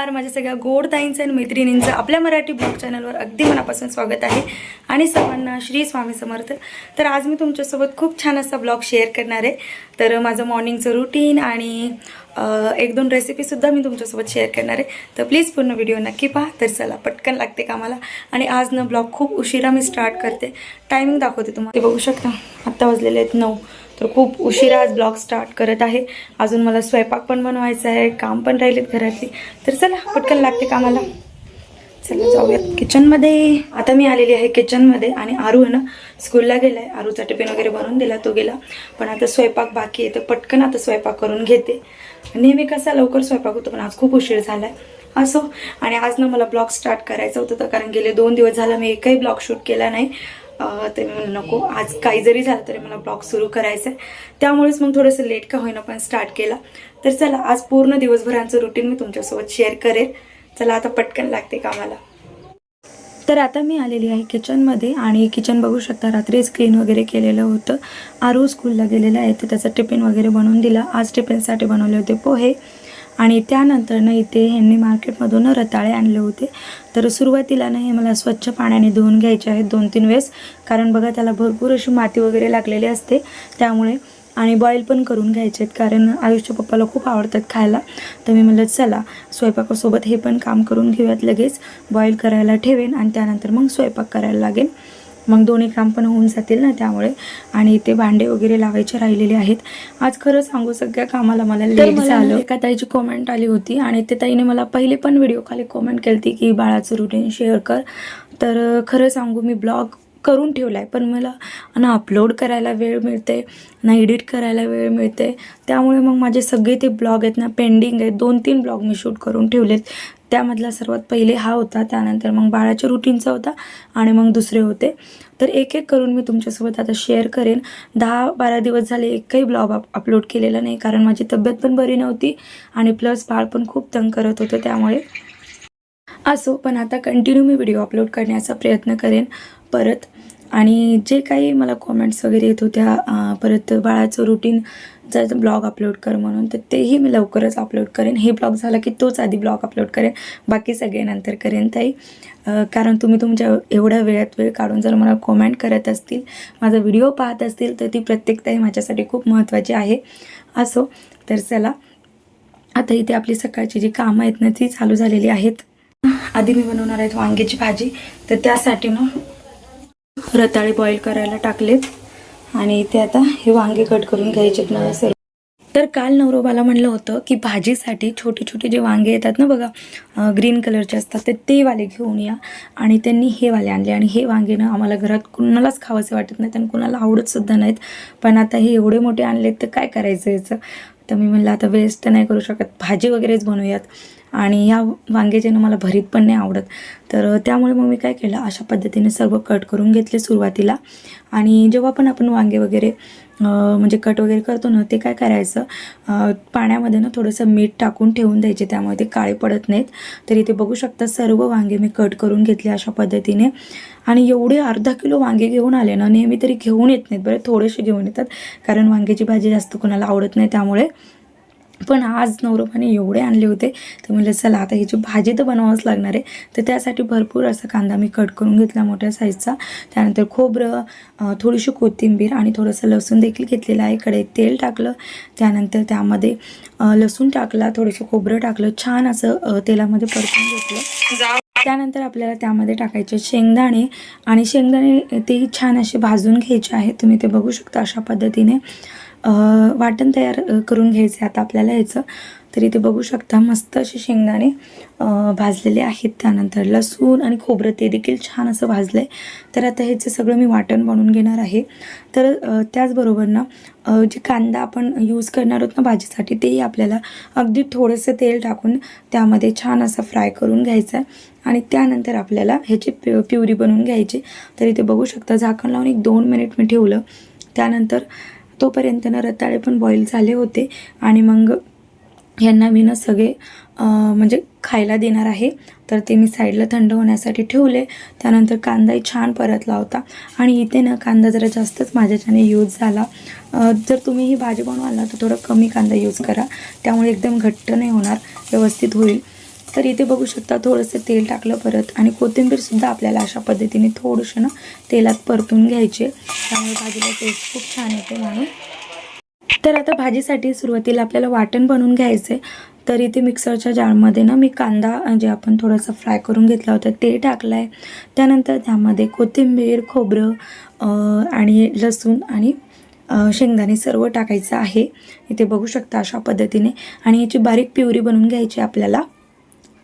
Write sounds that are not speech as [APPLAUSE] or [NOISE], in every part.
नमस्कार. माझ्या सगळ्या गोड ताईंचं आणि मैत्रिणींचं आपल्या मराठी ब्लॉग चॅनलवर अगदी मनापासून स्वागत आहे आणि सर्वांना श्री स्वामी समर्थ. तर आज मी तुमच्यासोबत खूप छान असा ब्लॉग शेअर करणार आहे. तर माझं मॉर्निंगचं रुटीन आणि एक दोन रेसिपीसुद्धा मी तुमच्यासोबत शेअर करणार आहे. तर प्लीज पूर्ण व्हिडिओ नक्की पहा. तर चला पटकन लागते कामाला. आणि आज ब्लॉग खूप उशिरा मी स्टार्ट करते. टायमिंग दाखवते तुम्हाला. ते बघू शकता आत्ता वाजलेले आहेत नऊ. तर खूप उशिरा आज ब्लॉग स्टार्ट करत आहे. अजून मला स्वयंपाक पण बनवायचा आहे काम पण राहिलेत घरातली. तर चला पटकन लागते कामाला. चला जाऊयात किचनमध्ये आता मी आलेली आहे किचनमध्ये आणि आरू आहे ना स्कूलला गेलाय. आरूचा टिफिन वगैरे बनवून दिला तो गेला. पण आता स्वयंपाक बाकी आहे तर पटकन आता स्वयंपाक करून घेते. नेहमी कसा लवकर स्वयंपाक होतो पण आज खूप उशीर झालाय. असो. आणि आज ना मला ब्लॉग स्टार्ट करायचं होतं तर कारण गेले दोन दिवस झाला मी एकही ब्लॉग शूट केला नाही. ते मी म्हणलं नको. आज काही जरी झालं तरी मला ब्लॉग सुरू करायचं आहे त्यामुळेच मग थोडंसं लेट का होईना पण स्टार्ट केला. तर चला आज पूर्ण दिवसभरांचं रुटीन मी तुमच्यासोबत शेअर करेन चला आता पटकन लागते कामाला. तर आता मी आलेली आहे किचनमध्ये आणि किचन बघू शकता रात्री क्लीन वगैरे केलेलं होतं. आरू स्कूलला गेलेला आहे तर त्याचा टिफिन वगैरे बनवून दिला. आज टिफिनसाठी बनवले होते पोहे. आणि त्यानंतरनं इथे ह्यांनी मार्केटमधून रताळे आणले होते. तर सुरुवातीला ना हे मला स्वच्छ पाण्याने धुवून घ्यायचे आहेत दोन तीन वेळेस. कारण बघा त्याला भरपूर अशी माती वगैरे लागलेली असते. त्यामुळे आणि बॉईल पण करून घ्यायचे आहेत. कारण आयुष्य पप्पाला खूप आवडतात खायला. तर मी म्हणलं चला स्वयंपाकासोबत हे पण काम करून घेऊयात लगेच. बॉईल करायला ठेवेन आणि त्यानंतर मग स्वयंपाक करायला लागेल मग दोन्ही काम पण होऊन जातील ना त्यामुळे. आणि ते भांडे वगैरे लावायचे राहिलेले आहेत. आज खरं सांगू सगळ्या कामाला मला लेट झालं. एका ताईची कॉमेंट आली होती आणि ते ताईने मला पहिले पण व्हिडिओ खाली कॉमेंट केली होती की बाळाचं रुटीन शेअर कर. तर खरं सांगू मी ब्लॉग करून ठेवला आहे पण मला ना अपलोड करायला वेळ मिळते ना एडिट करायला वेळ मिळते. त्यामुळे मग माझे सगळे ते ब्लॉग आहेत ना पेंडिंग आहेत. दोन तीन ब्लॉग मी शूट करून ठेवलेत. त्यामधला सर्वात पहिले हा होता त्यानंतर मग बाळाच्या रुटीनचा होता आणि मग दुसरे होते. तर एक एक करून मी तुमच्यासोबत आता शेअर करेन. दहा बारा दिवस झाले एकही ब्लॉग अप अपलोड केलेला नाही कारण माझी तब्येत पण बरी नव्हती आणि प्लस बाळ पण खूप तंग करत होतं त्यामुळे. असो पण आता कंटिन्यू मी व्हिडिओ अपलोड करण्याचा प्रयत्न करेन परत. आणि जे काही मला कॉमेंट्स वगैरे येत होत्या परत बाळाचं रुटीन जर ब्लॉग अपलोड कर म्हणून तर तेही मी लवकरच अपलोड करेन. हे ब्लॉग झाला की तोच आधी ब्लॉग अपलोड करेन. बाकी सगळे नंतर करेन ताई. कारण तुम्ही तुमच्या एवढ्या वेळात वेळ काढून जर मला कॉमेंट करत असतील माझा व्हिडिओ पाहत असतील तर ती प्रत्येक ताई माझ्यासाठी खूप महत्त्वाची आहे. असो तर चला. आता इथे आपली सकाळची जी कामं आहेत ना ती चालू झालेली आहेत. आधी मी बनवणार आहेत वांग्याची भाजी. तर त्यासाठी ना रताळे बॉईल करायला टाकलेत. आणि इथे आता हे वांगे कट करून घ्यायचे ना तर काल नवरोबाला म्हणलं होतं की भाजीसाठी छोटे छोटे जे वांगे येतात ना बघा ग्रीन कलरचे असतात ते ते वाले घेऊन या आणि त्यांनी हे वाले आणले. आणि हे वांगे ना आम्हाला घरात कुणालाच खावंसे वाटत नाहीत आणि कुणाला आवडतसुद्धा नाहीत. पण आता हे एवढे मोठे आणलेत तर काय करायचं याचं? तर मी म्हणलं आता वेस्ट नाही करू शकत. भाजी वगैरेच बनवूयात. आणि ह्या वांग्याचे ना मला भरीत पण नाही आवडत. तर त्यामुळे मग मी काय केलं अशा पद्धतीने सर्व कट करून घेतले सुरुवातीला. आणि जेव्हा पण आपण वांगे वगैरे म्हणजे कट वगैरे करतो ना ते काय करायचं पाण्यामध्ये ना थोडंसं मीठ टाकून ठेवून द्यायचे त्यामुळे ते काळे पडत नाहीत. तर इथे बघू शकता सर्व वांगे मी कट करून घेतले अशा पद्धतीने. आणि एवढे अर्धा किलो वांगे घेऊन आले ना नेहमी तरी घेऊन येत नाहीत बरं थोडेसे घेऊन येतात. कारण वांग्याची भाजी जास्त कोणाला आवडत नाही त्यामुळे. पण आज नवरोबाने एवढे आणले होते. तर म्हणलं चला आता ह्याची भाजी तर बनवावंच लागणार आहे. तर त्यासाठी भरपूर असा कांदा मी कट करून घेतला मोठ्या साईजचा त्यानंतर खोबरं थोडीशी कोथिंबीर आणि थोडंसं लसूण देखील घेतलेलं आहे. कढईत तेल टाकलं. त्यानंतर त्यामध्ये लसूण टाकला थोडंसं खोबरं टाकलं छान असं तेलामध्ये परतून घेतलं. त्यानंतर आपल्याला त्यामध्ये टाकायचे शेंगदाणे आणि शेंगदाणे ते छान असे भाजून घ्यायचे आहेत. तुम्ही ते बघू शकता अशा पद्धतीने. वाटण तयार करून घ्यायचे आता आपल्याला ह्याचं तर इथे बघू शकता मस्त असे शेंगदाणे भाजलेले आहेत त्यानंतर. लसूण आणि खोबरं ते देखील छान असं भाजलं आहे तर आता ह्याचं सगळं मी वाटण बनवून घेणार आहे. तर त्याचबरोबर ना जे कांदा आपण यूज करणार आहोत ना भाजीसाठी तेही आपल्याला अगदी थोडंसं तेल टाकून त्यामध्ये छान असं फ्राय करून घ्यायचं आहे आणि त्यानंतर आपल्याला ह्याची प्यु प्युरी बनवून घ्यायची. तर इथे बघू शकता झाकण लावून एक दोन मिनिट मी ठेवलं. त्यानंतर तोपर्यंत ना रताळे पण बॉईल झाले होते. आणि मग यांना मी ना सगळे म्हणजे खायला देणार आहे. तर ते मी साईडला थंड होण्यासाठी ठेवले. त्यानंतर कांदाही छान परतला होता. आणि इथे ना कांदा जरा जास्तच माझ्याच्याने यूज झाला. जर तुम्ही ही भाजी बनवाल ना तर थोडं कमी कांदा यूज करा. त्यामुळे एकदम घट्ट नाही होणार. व्यवस्थित होईल. तर इथे बघू शकता थोडंसं तेल टाकलं परत आणि कोथिंबीरसुद्धा आपल्याला अशा पद्धतीने थोडंसं ना तेलात परतून घ्यायचे. त्यामुळे भाजीला टेस्ट खूप छान येते म्हणून. तर आता भाजीसाठी सुरुवातीला आपल्याला वाटण बनवून घ्यायचं तर इथे मिक्सरच्या जारमध्ये ना मी कांदा जे आपण थोडासा फ्राय करून घेतला होता ते टाकलं आहे त्यानंतर त्यामध्ये कोथिंबीर खोबरं आणि लसूण आणि शेंगदाणे सर्व टाकायचं आहे. इथे बघू शकता अशा पद्धतीने. आणि याची बारीक प्युरी बनवून घ्यायची आपल्याला.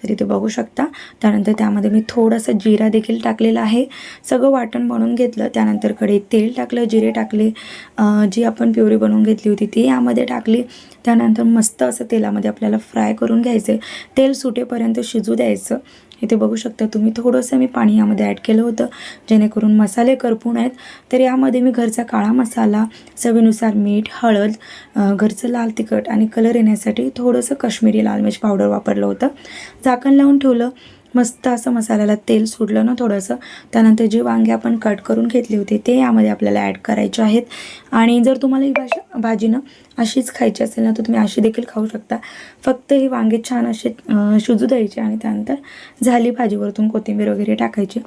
तर इथे बघू शकता. त्यानंतर त्यामध्ये मी थोडंसं जिरा देखील टाकलेला आहे. सगळं वाटण बनवून घेतलं. त्यानंतरकडे तेल टाकलं जिरे टाकले जी आपण प्युरी बनवून घेतली होती ती यामध्ये टाकली. त्यानंतर मस्त असं तेलामध्ये आपल्याला फ्राय करून घ्यायचं तेल सुटेपर्यंत शिजू द्यायचं. इथे बघू शकता तुम्ही. थोडंसं मी पाणी यामध्ये ॲड केलं होतं. जेणेकरून मसाले करपून आहेत. तर यामध्ये मी घरचा काळा मसाला चवीनुसार मीठ हळद घरचं लाल तिखट आणि कलर येण्यासाठी थोडंसं काश्मीरी लाल मिर्च पावडर वापरलं होतं. झाकण लावून ठेवलं. मस्त असं मसाल्याला तेल सोडलं ना थोडंसं. त्यानंतर जे वांगे आपण कट करून घेतले होते ते यामध्ये आपल्याला ॲड करायचे आहेत. आणि जर तुम्हाला ही भाजी भाजी ना अशीच खायची असेल ना तर तुम्ही अशी देखील खाऊ शकता. फक्त ही वांगे छान असे शिजू द्यायचे आणि त्यानंतर झाली भाजीवरतून कोथिंबीर वगैरे टाकायची.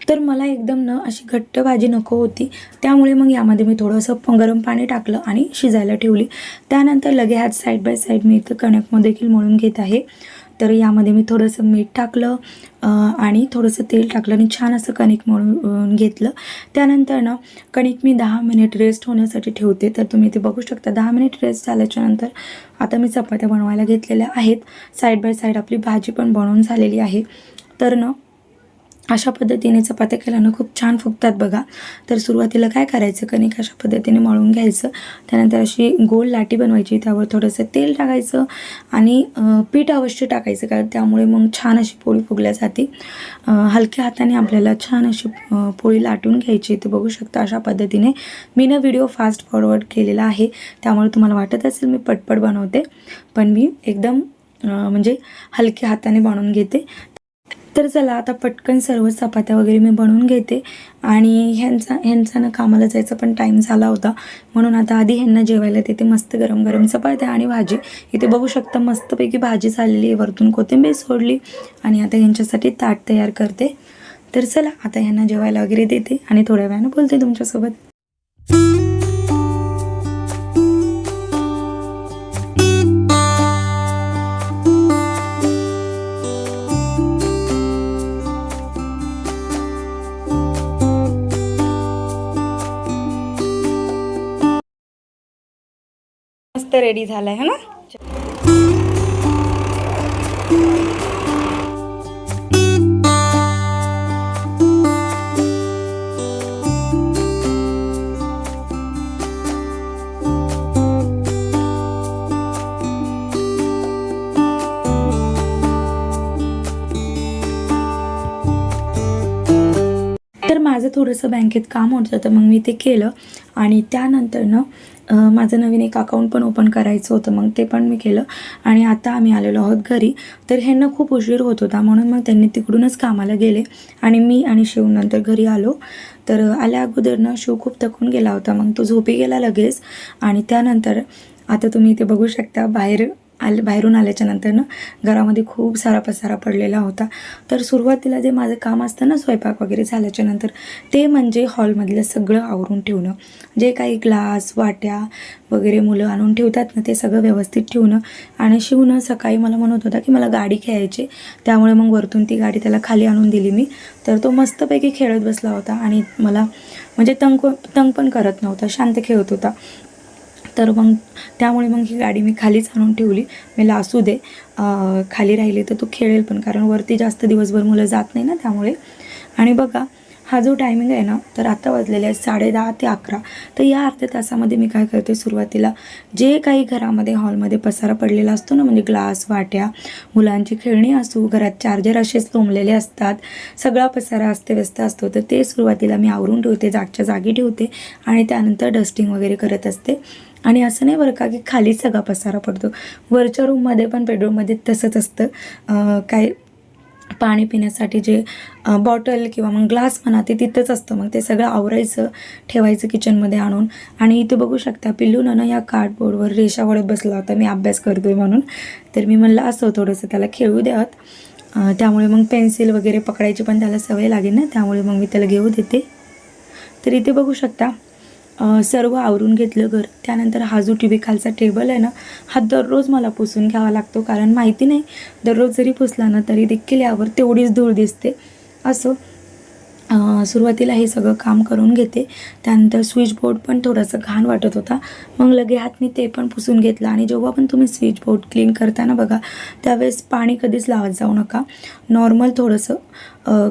तर मला एकदम न अशी घट्ट भाजी नको होती. त्यामुळे मग यामध्ये मी थोडंसं गरम पाणी टाकलं आणि शिजायला ठेवली. त्यानंतर लगे ह्यात साईड बाय साईड मी इथं कणकमध्ये देखील मळून घेत आहे. तर यामध्ये मी थोडंसं मीठ टाकलं आणि थोडंसं तेल टाकलं आणि छान असं कणिक मळून घेतलं. त्यानंतर ना कणिक मी दहा मिनिट रेस्ट होण्यासाठी ठेवते. तर तुम्ही ते बघू शकता. दहा मिनिट रेस्ट झाल्याच्यानंतर आता मी चपात्या बनवायला घेतलेल्या आहेत. साईड बाय साईड आपली भाजी पण बनवून झालेली आहे. तर ना अशा पद्धतीने चपात्या केल्यानं खूप छान फुगतात बघा. तर सुरुवातीला काय करायचं? कणिक अशा पद्धतीने मळून घ्यायचं. त्यानंतर अशी गोल लाटी बनवायची. त्यावर थोडंसं तेल टाकायचं आणि पीठ अवश्य टाकायचं कारण त्यामुळे मग छान अशी पोळी फुगल्या जाते. हलक्या हाताने आपल्याला छान अशी पोळी लाटून घ्यायची. ते बघू शकता अशा पद्धतीने मी ना व्हिडिओ फास्ट फॉरवर्ड केलेला आहे. त्यामुळे तुम्हाला वाटत असेल मी पटपट बनवते. पण मी एकदम म्हणजे हलक्या हाताने बनवून घेते. तर चला आता पटकन सर्व चपात्या वगैरे मी बनवून घेते. आणि ह्यांचा ह्यांचा ना कामाला जायचा पण टाईम झाला होता. म्हणून आता आधी ह्यांना जेवायला देते मस्त गरम गरम चपात्या आणि भाजी. इथे बघू शकता मस्तपैकी भाजी झालेली आहे वरतून कोथिंबीर सोडली. आणि आता ह्यांच्यासाठी ताट तयार करते. तर चला आता ह्यांना जेवायला वगैरे देते आणि थोड्या वेळानं बोलते तुमच्यासोबत. मस्त रेडी झाला आहे ना? तर माझं थोडंसं बँकेत काम होतं तर मग मी ते केलं. आणि त्यानंतर ना माझं नवीन एक अकाउंट पण ओपन करायचं होतं मग ते पण मी केलं. आणि आता आम्ही आलेलो आहोत घरी. तर ह्यांना खूप उशीर होत होता म्हणून मग त्यांनी तिकडूनच कामाला गेले. आणि मी आणि शिव नंतर घरी आलो. तर आल्या अगोदर ना शिव खूप थकून गेला होता मग तो झोपी गेला लगेच. आणि त्यानंतर आता तुम्ही इथे बघू शकता बाहेर आले बाहेरून आल्याच्यानंतर ना घरामध्ये खूप सारा पसारा पडलेला होता. तर सुरुवातीला जे माझं काम असतं ना स्वयंपाक वगैरे झाल्याच्यानंतर ते म्हणजे हॉलमधलं सगळं आवरून ठेवणं. जे काही ग्लास वाट्या वगैरे मुलं आणून ठेवतात ना ते सगळं व्यवस्थित ठेवणं आणि शिवणं. सकाळी मला म्हणत होता की मला गाडी खेळायची त्यामुळे मग वरतून ती गाडी त्याला खाली आणून दिली मी. तर तो मस्तपैकी खेळत बसला होता आणि मला म्हणजे तंग तंग पण करत नव्हता शांत खेळत होता. तर मग त्यामुळे मग ही गाडी मी खालीच आणून ठेवली. मी असू दे. खाली राहिली तर तो खेळेल पण कारण वरती जास्त दिवसभर मुलं जात नाही ना त्यामुळे. आणि बघा हा जो टायमिंग आहे ना तर आता वाजलेला आहे साडे दहा ते अकरा. तर या अर्ध्या तासामध्ये मी काय करते सुरुवातीला जे काही घरामध्ये हॉलमध्ये पसारा पडलेला असतो ना म्हणजे ग्लास वाट्या मुलांची खेळणी असू घरात चार्जर असेच लोंबलेले असतात सगळा पसारा अस्तव्यस्त असतो तर ते सुरुवातीला मी आवरून ठेवते जागच्या जागी ठेवते आणि त्यानंतर डस्टिंग वगैरे करत असते. आणि असं नाही बरं का की खालीच सगळा पसारा पडतो. वरच्या रूममध्ये पण बेडरूममध्ये तसंच असतं. काय पाणी पिण्यासाठी जे बॉटल किंवा मग ग्लास म्हणा ते तिथंच असतं. मग ते सगळं आवरायचं ठेवायचं किचनमध्ये आणून. आणि इथं बघू शकता पिल्लूनं ना या कार्डबोर्डवर रेषा वळत बसला होता. मी अभ्यास करतोय म्हणून. तर मी म्हणलं असं थोडंसं त्याला खेळू द्यावत त्यामुळे मग पेन्सिल वगैरे पकडायची पण त्याला सवय लागेल ना. त्यामुळे मग मी त्याला घेऊ देते. तर इथे बघू शकता सर्व आवरून घेतलं घर. त्यानंतर हा जो टी व्ही खालचा टेबल आहे ना हा दररोज मला पुसून घ्यावा लागतो. कारण माहिती नाही दररोज जरी पुसला ना तरी देखील यावर तेवढीच धूळ दिसते. असं सुरुवातीला हे सगळं काम करून घेते. त्यानंतर स्विच बोर्ड पण थोडंसं घाण वाटत होता. मग लगे हातनी ते पण पुसून घेतलं. आणि जेव्हा पण तुम्ही स्विच बोर्ड क्लीन करताना बघा त्यावेळेस पाणी कधीच लावत जाऊ नका. नॉर्मल थोडंसं.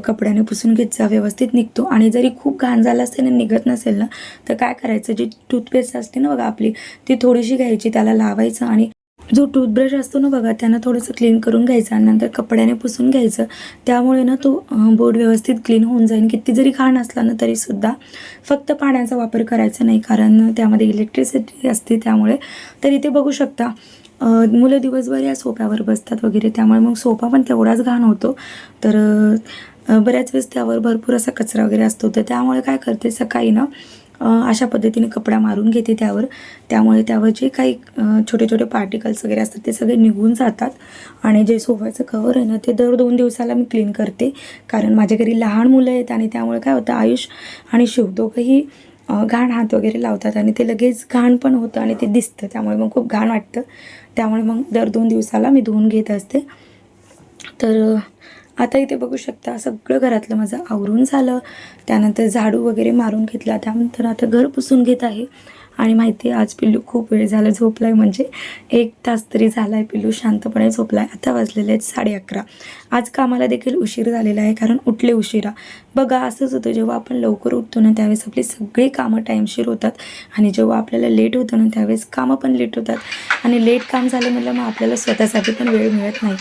कपड्याने पुसून घ्यायचा व्यवस्थित निघतो. आणि जरी खूप घाण झाला असेल आणि निघत नसेल ना तर काय करायचं? जी टूथपेस्ट असते ना बघा आपली ती थोडीशी घ्यायची त्याला लावायचं आणि जो टूथब्रश असतो ना बघा त्यानं थोडंसं क्लीन करून घ्यायचं आणि नंतर कपड्याने पुसून घ्यायचं. त्यामुळे ना तो बोर्ड व्यवस्थित क्लीन होऊन जाईल. किती जरी घाण असला ना तरीसुद्धा फक्त पाण्याचा वापर करायचा नाही कारण त्यामध्ये इलेक्ट्रिसिटी असते त्यामुळे. तर इथे बघू शकता. मुलं दिवसभर या सोफ्यावर बसतात वगैरे त्यामुळे मग सोफा पण तेवढाच घाण होतो. तर बऱ्याच वेळेस त्यावर भरपूर असा कचरा वगैरे असतो. तर त्यामुळे काय करते सकाळी ना अशा पद्धतीने कपडा मारून घेते त्यावर. त्यामुळे त्यावर जे काही छोटे छोटे पार्टिकल्स वगैरे असतात ते सगळे निघून जातात. आणि जे सोफ्याचं कवर आहे ना ते दर दोन दिवसाला मी क्लीन करते. कारण माझ्या घरी लहान मुलं आहेत आणि त्यामुळे काय होतं आयुष आणि शिव दोघंही घाण हात वगैरे लावतात आणि ते लगेच घाण पण होतं आणि ते दिसतं. त्यामुळे मग खूप घाण वाटतं. त्यामुळे मग दर दोन दिवसाला मी धुवून घेत असते. तर आता इथे बघू शकता सगळं घरातलं माझं आवरून झालं. त्यानंतर झाडू वगैरे मारून घेतला. त्यानंतर आता घर पुसून घेत आहे. आणि माहिती आहे आज पिल्लू खूप वेळ झाला झोपला आहे म्हणजे एक तास तरी झाला आहे पिल्लू शांतपणे झोपला आहे आता वाजलेले आहेत साडे अकरा. आज कामाला देखील उशीर झालेला आहे कारण उठले उशिरा. बघा असंच होतं. जेव्हा आपण लवकर उठतो ना त्यावेळेस आपली सगळी कामं टाईमशीर होतात. आणि जेव्हा आपल्याला लेट होतं ना त्यावेळेस कामं पण लेट होतात. आणि लेट काम झालं म्हटलं मग आपल्याला स्वतःसाठी पण वेळ मिळत नाही.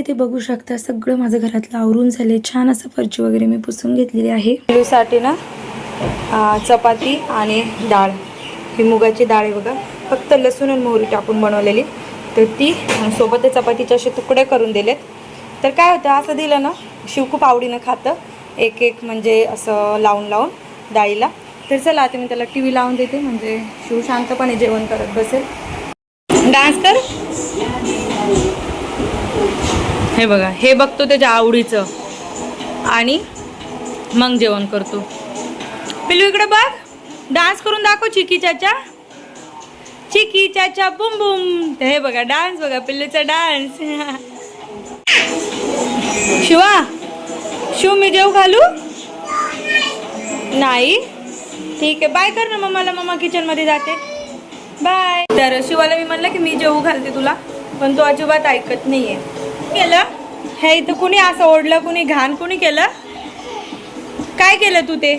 इथे बघू शकता सगळं माझं घरातलं आवरून झाले छान असं फरची वगैरे मी पुसून घेतलेली आहे. पिलूसाठी ना चपाती आणि डाळ. ही मुगाची डाळ आहे बघा. फक्त लसूण आणि मोहरी टाकून बनवलेली. तर ती सोबत चपातीचे असे तुकडे करून दिलेत. तर काय होतं असं दिलं ना शिव खूप आवडीनं खातं. एक एक म्हणजे असं लावून लावून डाळीला. तर चला आता मी त्याला टी व्ही लावून देते. म्हणजे शिव शांतपणे जेवण करत बसेल. डान्स कर. हे बघा हे बघतो त्याच्या आवडीचं. आणि मग जेवण करतो. पिल्लू इकडे बघ. डान्स करून दाखव चिकी चाचा. चिकी चाचा बुम बुम. हे बघा डान्स बघा पिल्लूचा डान्स [LAUGHS] शिवा शिव मी जेव घालू? नाही. ठीक आहे बाय कर ना मम्माला मम्मा किचनमध्ये जाते. बाय तर शिवाला मी म्हणलं की मी जेवू घालते तुला पण तो अजिबात ऐकत नाही आहे केलं? हे इथं कुणी असं ओढलं कुणी घाण कुणी केलं? काय केलं तू ते?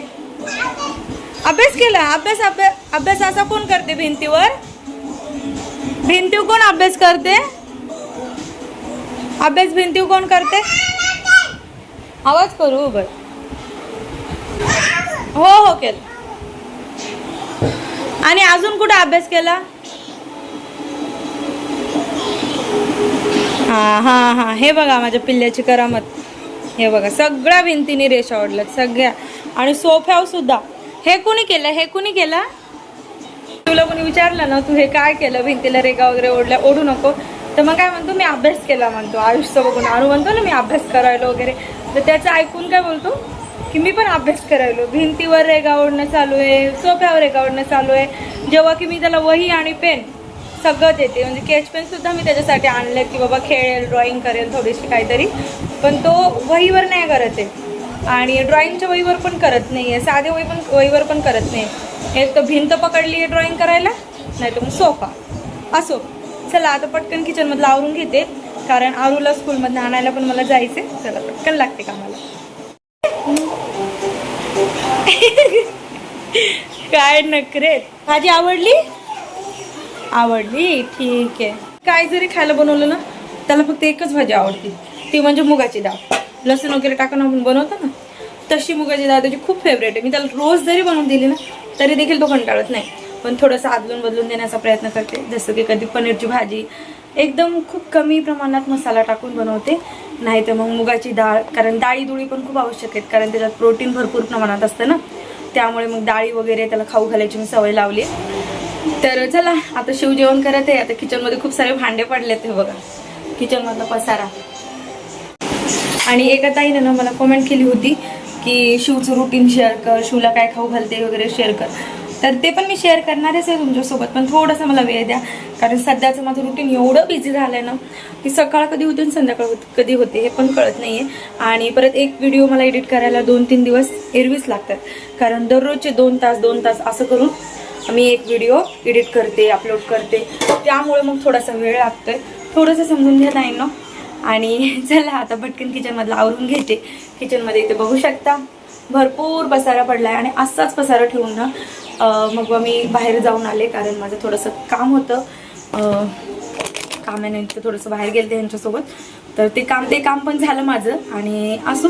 अभ्यास केला? अभ्यास अभ्यास अभ्यास असा कोण करते भिंतीवर? भिंतीवर कोण अभ्यास करते? अभ्यास भिंतीवर कोण करते? आवाज करू बर हो हो केलं. आणि अजून कुठं अभ्यास केला? हां हां हां. हे बघा माझ्या पिल्ल्याची करामत. हे बघा सगळ्या भिंतीने रेषा ओढल्यात सगळ्या. आणि सोफ्यावर सुद्धा. हे कुणी केलं? हे कुणी केलं? तुला कोणी विचारलं ना तू हे काय केलं? भिंतीला रेगा वगैरे ओढल्या ओढू नको. तर मग काय म्हणतो? मी अभ्यास केला म्हणतो. आयुष्य बघून आणू म्हणतो ना मी अभ्यास करायलो वगैरे. तर त्याचं ऐकून काय बोलतो? की मी पण अभ्यास करायलो. भिंतीवर रेगा ओढणं चालू आहे सोफ्यावर रेगा ओढणं चालू आहे. जेव्हा की मी त्याला वही आणि पेन सगळं देते. म्हणजे केच पेनसुद्धा मी त्याच्यासाठी आणलं की बाबा खेळेल ड्रॉईंग करेल थोडीशी काहीतरी. पण तो वहीवर नाही करत आहे. आणि ड्रॉईंगच्या वहीवर पण करत नाही आहे साधे वही पण वहीवर पण करत नाही. एक तर भिंत पकडली आहे ड्रॉईंग करायला नाही तर मग सोफा. असो. चला आता पटकन किचनमधलं आवरून घेते. कारण आरूला स्कूलमधनं आणायला पण मला जायचे चला पटकन लागते कामाला. [LAUGHS] काय नखरे? भाजी आवडली? आवडली? ठीक आहे. काय जरी खायला बनवलं ना त्याला फक्त एकच भाजी आवडते. ती म्हणजे मुगाची डाळ. लसूण वगैरे टाकून आपण बनवतो ना तशी मुगाची डाळ त्याची खूप फेवरेट आहे. मी त्याला रोज जरी बनवून दिली ना तरी देखील तो कंटाळत नाही. पण थोडंसं आदलून बदलून देण्याचा प्रयत्न करते. जसं की कधी पनीरची भाजी एकदम खूप कमी प्रमाणात मसाला टाकून बनवते. नाही तर मग मुगाची डाळ कारण डाळी दुळी पण खूप आवश्यक आहेत. कारण त्याच्यात प्रोटीन भरपूर प्रमाणात असतं ना. त्यामुळे मग डाळी वगैरे त्याला खाऊ घालायची मी सवय लावली तर चला आता शिव जेवण करत आहे. आता किचनमध्ये खूप सारे भांडे पडलेत हे बघा. किचनमधला पसारा. आणि एका ताईनं ना मला कमेंट केली होती की शिवचं रुटीन शेअर कर शिवला काय खाऊ घालते वगैरे शेअर कर. तर ते पण मी शेअर करणारच आहे तुमच्यासोबत पण थोडंसं मला वेळ द्या. कारण सध्याचं माझं रुटीन एवढं बिझी झालं आहे ना की सकाळ कधी होते आणि संध्याकाळ होत कधी होते हे पण कळत नाही आहे आणि परत एक व्हिडिओ मला एडिट करायला दोन तीन दिवस एरवीच लागतात. कारण दररोजचे दोन तास दोन तास असं करून मी एक व्हिडिओ एडिट करते अपलोड करते. त्यामुळे मग थोडासा वेळ लागतोय. थोडंसं समजून घ्या नाही ना. आणि [LAUGHS] चला आता भटकन किचनमधला आवरून घेते. किचनमध्ये इथे बघू शकता. भरपूर पसारा पडला आहे आणि असाच पसारा ठेवून ना मग मी बाहेर जाऊन आले कारण माझं थोडंसं काम होतं. अं, कामानिमित्त थोडंसं बाहेर गेलते त्यांच्यासोबत तर ते काम ते काम पण झालं माझं. आणि असो.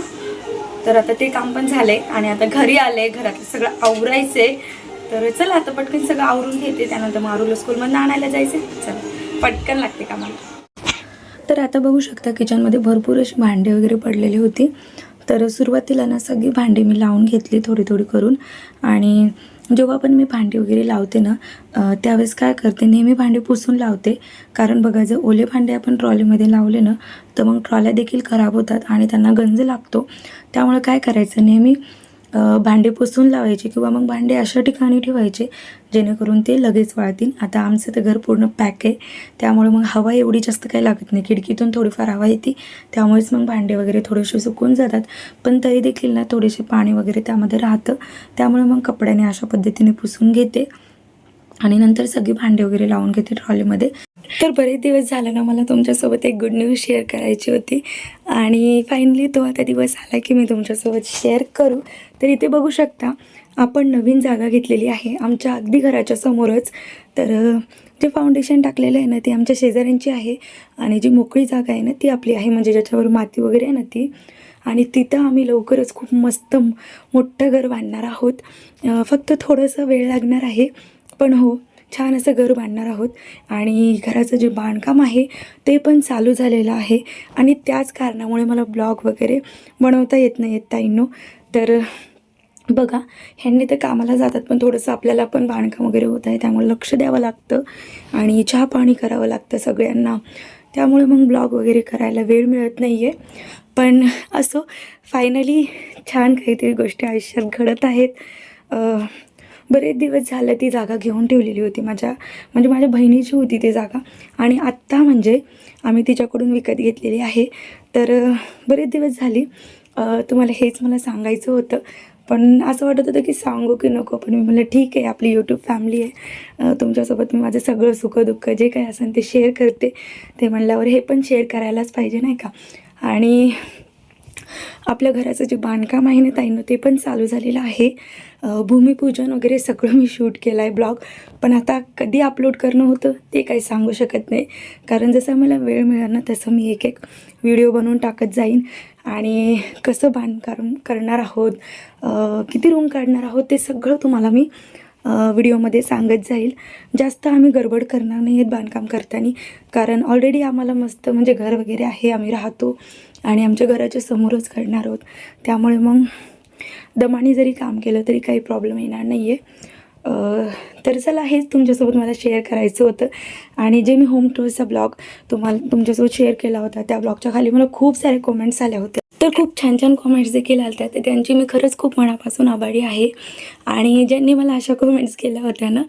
तर आता ते काम पण झालंय. आणि आता घरी आले. घरातलं सगळं आवरायचंय. तर चला आता पटकन सगळं आवरून घेते. त्यानंतर मारूला स्कूलमधनं आणायला जायचं चला पटकन लागते कामाला. तर आता बघू शकता किचनमध्ये भरपूर अशी भांडे वगैरे पडलेली होती. तर सुरुवातीला ना सगळी भांडी मी लावून घेतली थोडी थोडी करून. आणि जेव्हा पण मी भांडी वगैरे लावते ना त्यावेळेस काय करते नेहमी भांडे पुसून लावते. कारण बघा जर ओले भांडे आपण ट्रॉलीमध्ये लावले ना तर मग ट्रॉल्या देखील खराब होतात आणि त्यांना गंज लागतो. त्यामुळे काय करायचं नेहमी भांडे पुसून लावायचे किंवा मग भांडे अशा ठिकाणी ठेवायचे जेणेकरून ते लगेच वाळतील. आता आमचं तर घर पूर्ण पॅक आहे. त्यामुळे मग हवा एवढी जास्त काही लागत नाही. खिडकीतून थोडीफार हवा येते. त्यामुळेच मग भांडे वगैरे थोडेसे सुकून जातात. पण तरी देखील ना थोडेसे पाणी वगैरे त्यामध्ये राहतं. त्यामुळे मग कपड्याने अशा पद्धतीने पुसून घेते. आणि नंतर सगळी भांडे वगैरे लावून घेते ट्रॉलीमध्ये तर बरेच दिवस झाला ना मला तुमच्यासोबत एक गुड न्यूज शेअर करायची होती. आणि फायनली तो आता दिवस आला की मी तुमच्यासोबत शेअर करू. तर इथे बघू शकता आपण नवीन जागा घेतलेली आहे. आमच्या अगदी घराच्या समोरच. तर जे फाउंडेशन टाकलेलं आहे ना ते आमच्या शेजाऱ्यांची आहे. आणि जी मोकळी जागा आहे ना ती आपली आहे. म्हणजे ज्याच्यावर माती वगैरे आहे ना ती. आणि तिथं आम्ही लवकरच खूप मस्त मोठं घर बांधणार आहोत. फक्त थोडंसं वेळ लागणार आहे. पण हो छान असं घर बांधणार आहोत. आणि घराचं जे बांधकाम आहे ते पण चालू झालेलं आहे. आणि त्याच कारणामुळे मला ब्लॉग वगैरे बनवता येत नाही येत ताईंनो. तर बघा ह्यांनी तर कामाला जातात पण थोडंसं आपल्याला पण बांधकाम वगैरे होत आहे त्यामुळे लक्ष द्यावं लागतं. आणि चहा पाणी करावं लागतं सगळ्यांना. त्यामुळे मग ब्लॉग वगैरे करायला वेळ मिळत नाही आहे पण असो फायनली छान काहीतरी गोष्टी आयुष्यात घडत आहेत. बरेच दिवस झालं ती जागा घेऊन ठेवलेली होती माझ्या म्हणजे माझ्या बहिणीची होती ती जागा. आणि आत्ता म्हणजे आम्ही तिच्याकडून विकत घेतलेली आहे. तर बरेच दिवस झाली. तुम्हाला हेच मला सांगायचं होतं. पण असं वाटत होतं की सांगू की नको पण मी म्हणलं ठीक आहे आपली यूट्यूब फॅमिली आहे. तुमच्यासोबत मी माझं सगळं सुखदुःख जे काही असेल ते शेअर करते. ते म्हणल्यावर हे पण शेअर करायलाच पाहिजे नाही का? आणि आपल्या घराचं जे बांधकाम आहे ना ताईनं ते पण चालू झालेलं आहे. भूमिपूजन वगैरे सगळं मी शूट केलं आहे ब्लॉग. पण आता कधी अपलोड करणं होतं ते काही सांगू शकत नाही. कारण जसं मला वेळ मिळाला ना तसं मी एक एक व्हिडिओ बनवून टाकत जाईन. आणि कसं बांधकाम करणार आहोत किती रूम काढणार आहोत ते सगळं तुम्हाला मी व्हिडिओमध्ये सांगत जाईल. जास्त आम्ही गडबड करणार नाही आहेत बांधकाम करताना. कारण ऑलरेडी आम्हाला मस्त म्हणजे घर वगैरे आहे आम्ही राहतो आणि आमच्या घराच्या समोरच घडणार आहोत. त्यामुळे मग दमाने जरी काम केलं तरी काही प्रॉब्लेम येणार नाही आहे तर चला हेच तुमच्यासोबत मला शेअर करायचं होतं. आणि जे मी होम टूरचा ब्लॉग तुम्हाला तुमच्यासोबत शेअर केला होता त्या ब्लॉगच्या खाली मला खूप सारे कॉमेंट्स आल्या होत्या. तर खूप छान छान कॉमेंट्स देखील आल्या तर त्यांची मी खरंच खूप मनापासून आभारी आहे. आणि ज्यांनी मला अशा कमेंट्स केल्या होत्या ना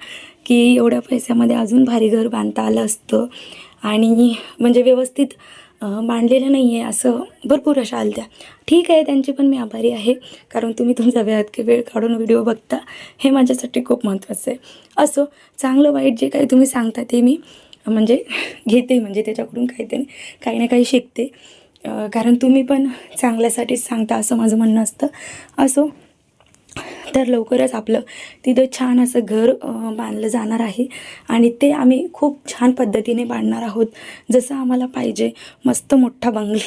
की एवढ्या पैशामध्ये अजून भारी घर बांधता आलं असतं. आणि म्हणजे व्यवस्थित बांधलेलं नाही आहे असं भरपूर अशा आलत्या. ठीक आहे त्यांची पण मी आभारी आहे. कारण तुम्ही तुमचा वेळात वेळ काढून व्हिडिओ बघता हे माझ्यासाठी खूप महत्त्वाचं आहे. असो चांगलं वाईट जे काही तुम्ही सांगता ते मी म्हणजे घेते. म्हणजे त्याच्याकडून काहीतरी काही ना काही शिकते. कारण तुम्ही पण चांगल्यासाठीच सांगता असं माझं म्हणणं असतं. असो तर लवकरच आपलं तिथं छान असं घर बांधलं जाणार आहे. आणि ते आम्ही खूप छान पद्धतीने बांधणार आहोत. जसं आम्हाला पाहिजे मस्त मोठा बंगल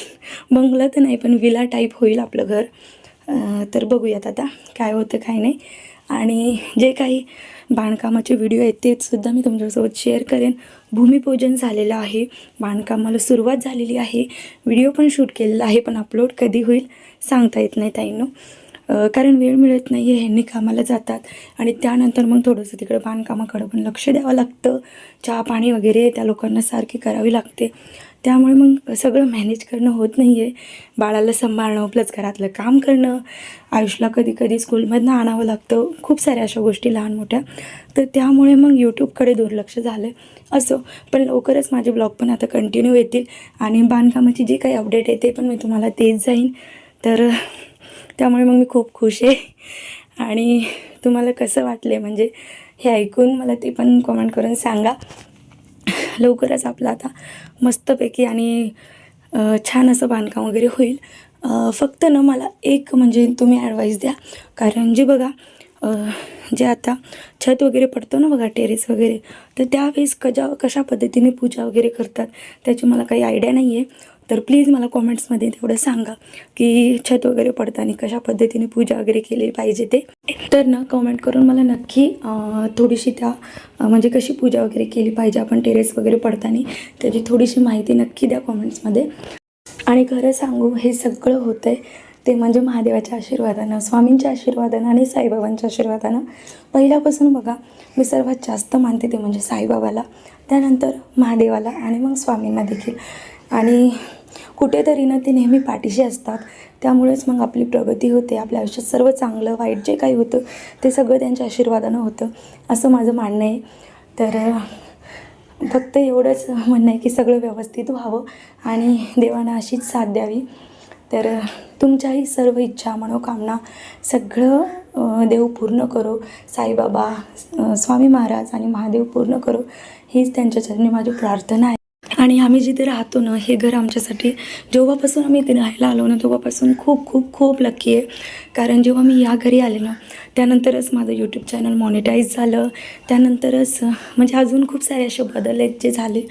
बंगला तर नाही पण विला टाईप होईल आपलं घर. तर बघूयात आता काय होतं काय नाही. आणि जे काही बांधकामाचे व्हिडिओ आहेत तेसुद्धा मी तुमच्यासोबत शेअर करेन. भूमिपूजन झालेलं आहे. बांधकामाला सुरुवात झालेली आहे. व्हिडिओ पण शूट केलेला आहे पण अपलोड कधी होईल सांगता येत नाही ताईनो. कारण वेळ मिळत नाही आहे ह्यांनी कामाला जातात. आणि त्यानंतर मग थोडंसं तिकडं बांधकामाकडं पण लक्ष द्यावं लागतं. चहा पाणी वगैरे त्या लोकांना सारखी करावी लागते. त्यामुळे मग सगळं मॅनेज करणं होत नाही आहे बाळाला सांभाळणं प्लस घरातलं काम करणं आयुषला कधी कधी स्कूलमधनं आणावं लागतं. खूप साऱ्या अशा गोष्टी लहान मोठ्या. तर त्यामुळे मग यूट्यूबकडे दुर्लक्ष झालं असो. पण लवकरच माझे ब्लॉग पण आता कंटिन्यू येतील. आणि बांधकामाची जी काही अपडेट आहे ते पण मी तुम्हाला तेच जाईन. तर त्यामुळे मग मी खूप खुश आहे. आणि तुम्हाला कसं वाटले म्हणजे हे ऐकून मला ते पण कमेंट करून सांगा. लवकरच आपलं आता मस्तपैकी आणि छान असं बांधकाम वगैरे होईल. फक्त ना मला एक म्हणजे तुम्ही ॲडवाईस द्या. कारण जे बघा जे आता छत वगैरे पडतो ना बघा टेरेस वगैरे तर त्यावेळेस कजा कशा पद्धतीने पूजा वगैरे करतात त्याची मला काही आयडिया नाही आहे तर प्लीज मला कॉमेंट्समध्ये तेवढं सांगा की छत वगैरे पडताना कशा पद्धतीने पूजा वगैरे केली पाहिजे ते. तर ना कमेंट करून मला नक्की थोडीशी त्या म्हणजे कशी पूजा वगैरे केली पाहिजे आपण टेरेस वगैरे पडताना त्याची थोडीशी माहिती नक्की द्या कॉमेंट्समध्ये आणि खरं सांगू हे सगळं होतं आहे ते म्हणजे महादेवाच्या आशीर्वादानं स्वामींच्या आशीर्वादानं आणि साईबाबांच्या आशीर्वादानं. पहिल्यापासून बघा मी सर्वात जास्त मानते ते म्हणजे साईबाबाला त्यानंतर महादेवाला आणि मग स्वामींना देखील. आणि कुठेतरी ना ते नेहमी पाठीशी असतात. त्यामुळेच मग आपली प्रगती होते आपल्या आयुष्यात सर्व चांगलं वाईट जे काही होतं ते सगळं त्यांच्या आशीर्वादानं होतं असं माझं मानणं आहे. तर फक्त एवढंच म्हणणं आहे की सगळं व्यवस्थित व्हावं आणि देवानं अशीच साथ द्यावी. तर तुमच्याही सर्व इच्छा मनोकामना सगळं देव पूर्ण करो. साईबाबा स्वामी महाराज आणि महादेव पूर्ण करो. हीच त्यांच्या चरणी माझी प्रार्थना आहे. आणि आम्ही जिथे राहतो ना हे घर आमच्यासाठी जेव्हापासून आम्ही इथे राहायला आलो ना तेव्हापासून खूप खूप खूप लक्की आहे. कारण जेव्हा मी या घरी आले ना त्यानंतरच माझं यूट्यूब चॅनल मॉनिटाईज झालं. त्यानंतरच म्हणजे अजून खूप सारे असे बदल आहेत जे झाले.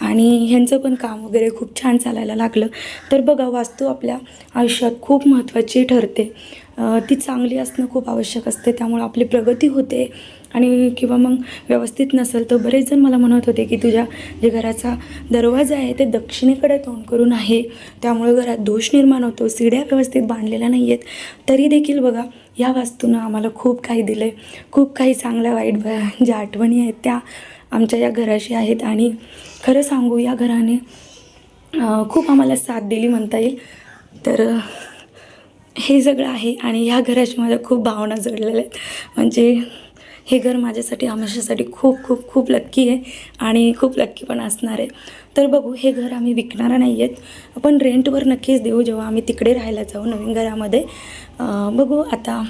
आणि ह्यांचं पण काम वगैरे खूप छान चालायला लागलं. तर बघा वास्तू आपल्या आयुष्यात खूप महत्त्वाची ठरते. ती चांगली असणं खूप आवश्यक असते. त्यामुळे आपली प्रगती होते. आणि किंवा मग व्यवस्थित नसेल तर बरेच जण मला म्हणत होते की तुझ्या जे घराचा दरवाजा आहे ते दक्षिणेकडे तोंड करून आहे. त्यामुळे घरात दोष निर्माण होतो सिड्या व्यवस्थित बांधलेल्या नाही आहेत तरी देखील बघा या वास्तूनं आम्हाला खूप काही दिलं आहे खूप काही चांगल्या वाईट ब- ज्या आठवणी आहेत त्या आमच्या या घराशी आहेत. आणि खरं सांगू या घराने खूप आम्हाला साथ दिली म्हणता येईल. तर हे सगळं आहे आणि ह्या घराशी माझ्या खूप भावना जडलेल्या आहेत. म्हणजे हे घर माझ्यासाठी हमेशासाठी खूप खूप खूप लक्की आहे आणि खूप लक्की पण असणार आहे. तर बघू हे घर आम्ही विकणार नाही आहेत पण रेंटवर नक्कीच देऊ जेव्हा आम्ही तिकडे राहायला जाऊ नवीन घरामध्ये. बघू आता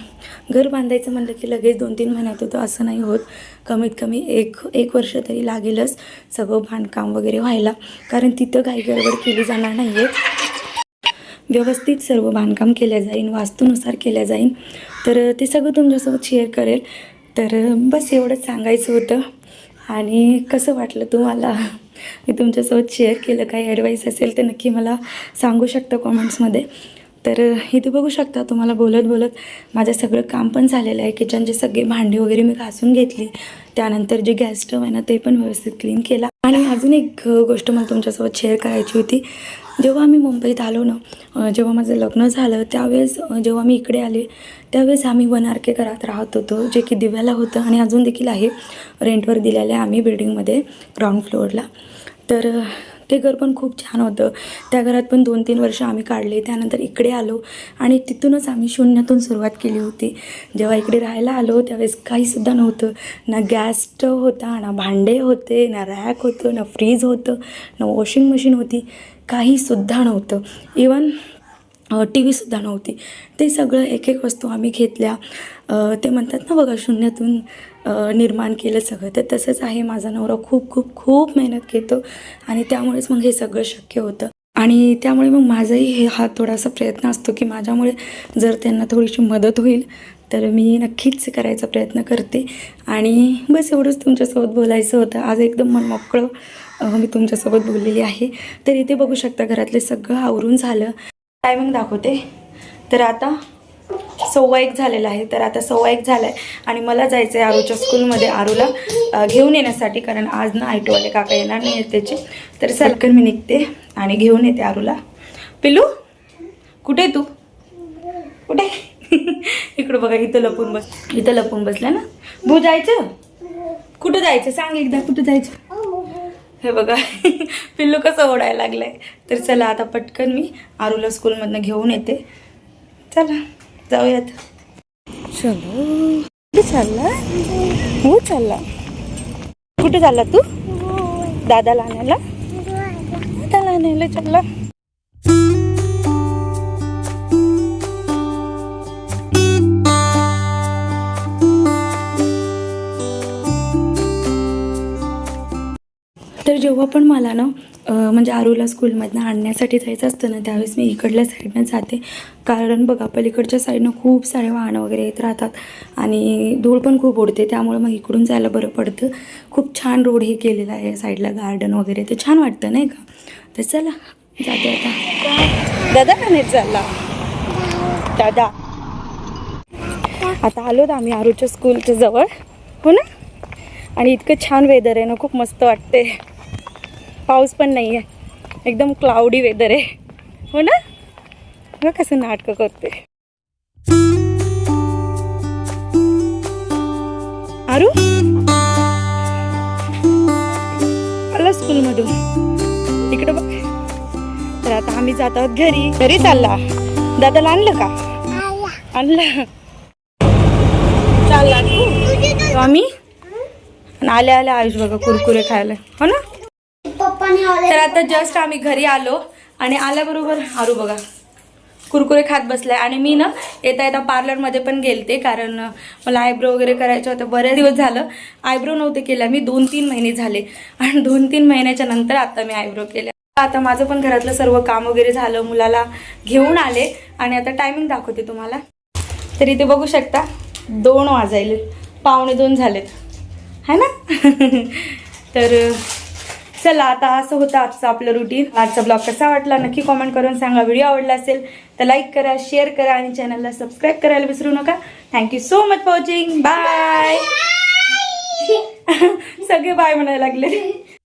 घर बांधायचं म्हणलं की लगेच दोन तीन महिन्यात होतं असं नाही होत. कमीत कमी एक एक वर्ष तरी लागेलच सगळं बांधकाम वगैरे व्हायला कारण तिथं काही गडबड केली जाणार नाही आहे व्यवस्थित सर्व बांधकाम केल्या जाईन वास्तूनुसार केल्या जाईन. तर ते सगळं तुमच्यासोबत शेअर करेल. तर बस एवढंच सांगायचं होतं. आणि कसं वाटलं तुम्हाला? मी तुमच्यासोबत शेअर केलं काही ॲडवाईस असेल तर नक्की मला सांगू शकता कॉमेंट्समध्ये तर इथे बघू शकता तुम्हाला बोलत बोलत माझं सगळं काम पण झालेलं आहे. किचनचे सगळे भांडी वगैरे मी घासून घेतली. त्यानंतर जे गॅस स्टव आहे ना ते पण व्यवस्थित क्लीन केला. आणि अजून एक गोष्ट मला तुमच्यासोबत शेअर करायची होती. जेव्हा आम्ही मुंबईत आलो ना जेव्हा माझं लग्न झालं त्यावेळेस जेव्हा मी इकडे आले त्यावेळेस आम्ही वन आर के घरात राहत होतो जे की दिव्याला होतं आणि अजून देखील आहे. रेंटवर दिलेलं आहे आम्ही बिल्डिंगमध्ये ग्राउंड फ्लोअरला तर ते घर पण खूप छान होतं. त्या घरात पण दोन तीन वर्ष आम्ही काढले. त्यानंतर इकडे आलो आणि तिथूनच आम्ही शून्यातून सुरुवात केली होती. जेव्हा इकडे राहायला आलो त्यावेळेस काहीसुद्धा नव्हतं. ना गॅस स्टव होता ना भांडे होते ना रॅक होतं ना फ्रीज होतं ना वॉशिंग मशीन होती. काहीसुद्धा नव्हतं. इवन टी व्हीसुद्धा नव्हती. ते सगळं एक एक वस्तू आम्ही घेतल्या. ते म्हणतात ना बघा शून्यातून निर्माण केलं सगळं. तर तसंच आहे माझा नवरा खूप खूप खूप मेहनत घेतो आणि त्यामुळेच मग हे सगळं शक्य होतं. आणि त्यामुळे मग माझाही हे हा थोडासा प्रयत्न असतो की माझ्यामुळे जर त्यांना थोडीशी मदत होईल तर मी नक्कीच करायचा प्रयत्न करते. आणि बस एवढंच तुमच्यासोबत बोलायचं होतं. आज एकदम मन मोकळं मी तुमच्यासोबत बोललेली आहे. तर इथे बघू शकता घरातले सगळं आवरून झालं. टायमिंग दाखवते. तर आता सव्वा एक झालेला आहे. तर आता सव्वा एक झाला आहे आणि मला जायचं आहे आरूच्या स्कूलमध्ये आरूला घेऊन येण्यासाठी. कारण आज ना आयटोवाले काका येणार नाही आहेत त्याचे. तर सलकन मी निघते आणि घेऊन येते आरूला. पिलू कुठे तू? कुठे? [LAUGHS] इकडं बघा इथं लपून बस इथं लपून बसला ना. भू जायचं? कुठं जायचं? सांग एकदा कुठं जायचं? हे बघा [LAUGHS] पिल्लू कसं ओढायला लागलंय. तर चला आता पटकन मी आरूला स्कूलमधनं घेऊन येते. चला. जाऊयात. चलो. कुठे चालला? हो चालला. कुठे चालला तू? दादाला आणायला दादाला आणायला चालला. तर जेव्हा पण मला ना म्हणजे आरूला स्कूलमधनं आणण्यासाठी जायचं असतं ना त्यावेळेस मी इकडल्या साईडनं जाते. कारण बघा पलीकडच्या साईडनं खूप सारे वाहनं वगैरे येत राहतात आणि धूळ पण खूप उडते त्यामुळे मग इकडून जायला बरं पडतं. खूप छान रोड हे केलेला आहे साईडला गार्डन वगैरे. ते छान वाटतं नाही का? तर चला जाते आता. दादा का नाही चालला? दादा. आता आलो आम्ही आरूच्या स्कूलच्या जवळ. हो ना? आणि इतकं छान वेदर आहे ना खूप मस्त वाटते पाऊस पण नाही आहे एकदम क्लाउडी वेदर आहे. हो ना? मग कसं नाटकं करते. आरू? आला स्कूलमधून इकडं बघ. तर आता आम्ही जात आहोत घरी. घरी चालला. दादाला आणलं का? आणलं. चालला. आम्ही? आल्या आल्या आयुष बघा कुरकुरे खायला. हो ना? तर आता जस्ट आम्ही घरी आलो आणि आल्याबरोबर आरू बघा. कुरकुरे खात बसलाय. आणि मी ना येता येता पार्लरमध्ये पण गेलते कारण मला आयब्रो वगैरे करायचं होतं. बरेच दिवस झालं. आयब्रो नव्हते केल्या. मी दोन तीन महिने झाले. आणि दोन तीन महिन्याच्या नंतर आता मी आयब्रो केल्या. आता माझं पण घरातलं सर्व काम वगैरे झालं. मुलाला घेऊन आले. आणि आता टायमिंग दाखवते तुम्हाला. तर इथे बघू शकता दोन वाजायले पावणे दोन झालेत. है ना? [LAUGHS] तर चला आता असं होतं आजचं आपलं रुटीन आजचा ब्लॉग कसा वाटला नक्की कॉमेंट करून सांगा. व्हिडिओ आवडला असेल तर लाईक करा शेअर करा आणि चॅनलला सबस्क्राईब करायला विसरू नका. Thank you so much for watching bye सगळे बाय म्हणायला लागले. [LAUGHS]